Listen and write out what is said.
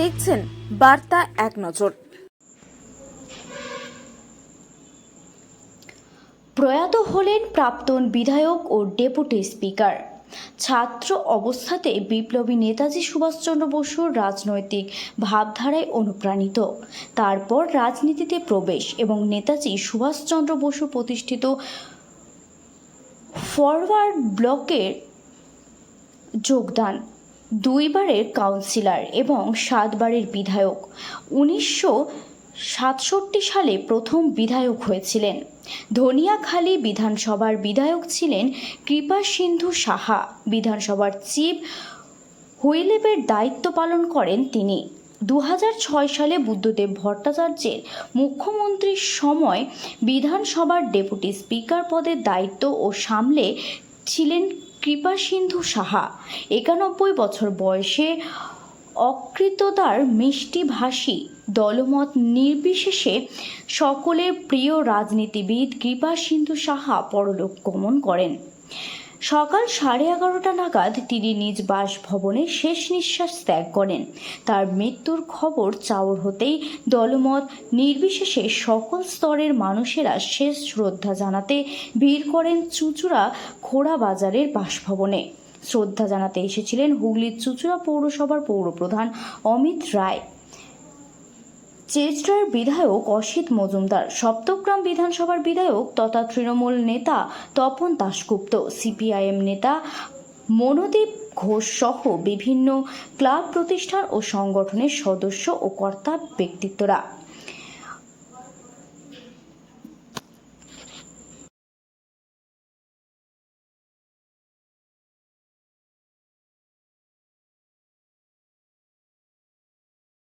দেখছেন বার্তা এক নজর। প্রয়াত হলেন প্রাক্তন বিধায়ক ও ডেপুটি স্পিকার। ছাত্র অবস্থাতে বিপ্লবী নেতাজি সুভাষচন্দ্র বসুর রাজনৈতিক ভাবধারায় অনুপ্রাণিত। তারপর রাজনীতিতে প্রবেশ এবং নেতাজি সুভাষচন্দ্র বসু প্রতিষ্ঠিত ফরওয়ার্ড ব্লকের যোগদান। দুইবারের কাউন্সিলর এবং সাতবারের বিধায়ক। উনিশশো সাতষট্টি সালে প্রথম বিধায়ক হয়েছিলেন। ধনিয়াখালী বিধানসভার বিধায়ক ছিলেন কৃপা সিন্ধু সাহা। বিধানসভার চিফ হুইলেপের দায়িত্ব পালন করেন তিনি। দু সালে বুদ্ধদেব ভট্টাচার্যের মুখ্যমন্ত্রীর সময় বিধানসভার ডেপুটি স্পিকার পদের দায়িত্ব ও সামলে ছিলেন কৃপা সিন্ধু সাহা, একানব্বই বছর বয়সে অকৃততার মিষ্টিভাষী দলমত নির্বিশেষে সকলের প্রিয় রাজনীতিবিদ কৃপা সিন্ধু সাহা পরলোক গমন করেন। সকাল সাড়ে এগারোটা নাগাদ তিনি নিজ বাসভবনে শেষ নিঃশ্বাস ত্যাগ করেন। তার মৃত্যুর খবর চাউর হতেই দলমত, নির্বিশেষে সকল স্তরের মানুষেরা শেষ শ্রদ্ধা জানাতে ভিড় করেন চুচুড়া খোড়া বাজারের বাসভবনে। শ্রদ্ধা জানাতে এসেছিলেন হুগলির চুচুড়া পৌরসভার পৌরপ্রধান অমিত রায়। চেচড়ার বিধায়ক অসিত মজুমদার, সপ্তগ্রাম বিধানসভার বিধায়ক তথা তৃণমূল নেতা তপন দাশগুপ্ত, সিপিআইএম নেতা মনোদীপ ঘোষ সহ বিভিন্ন ক্লাব প্রতিষ্ঠান ও সংগঠনের সদস্য ও কর্তা ব্যক্তিত্বরা।